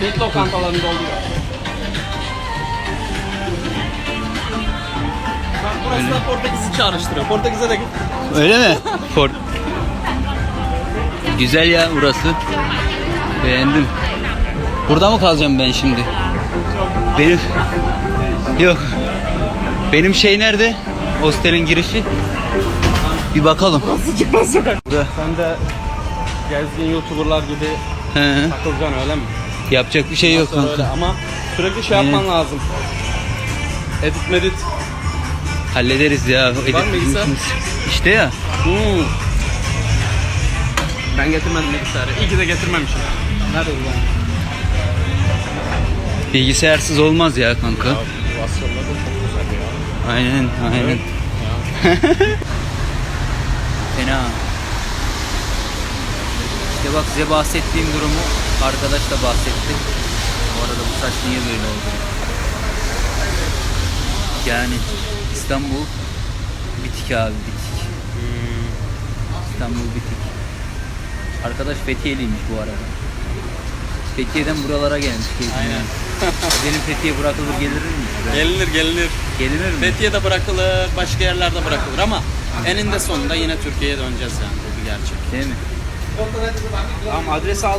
Türk lokantalarında oluyor. Bak burası da Portekiz'i çağrıştırıyor. Portekiz'e de git. Öyle mi? Ford. Güzel ya burası. Beğendim. Burada mı kalacağım ben şimdi? Benim Yok. Benim şey nerede? Hostelin girişi. Bir bakalım. Çıkmaz sokak. Sen de gezgin YouTuber'lar gibi takılacaksın öyle mi? Yapacak bir şey yok öyle kanka. ama sürekli şey yapman lazım. Edit medit. Hallederiz ya. Edit Var mı bilgisayar? İşte ya. Hmm. Ben getirmedim bilgisayarı. İyi ki de getirmemişim. Nerede bu lan? Bilgisayarsız olmaz ya kanka. Bu Asyalılar da çok güzel ya. Aynen, aynen. Evet. Fena. İşte bak size bahsettiğim durumu arkadaş da bahsetti. Bu arada bu saç niye böyle oldu? Yani İstanbul bitik abi bitik. İstanbul bitik. Arkadaş Fethiye'liymiş bu arada. Fethiye'den buralara gelmiş. Aynen. Benim Fethiye bırakılır gelir mi? Gelinir gelinir. Gelinir mi? Fethiye'de bırakılır, başka yerlerde bırakılır ama eninde sonunda yine Türkiye'ye döneceğiz yani bu bir gerçek. Değil mi? Tamam adresi aldım.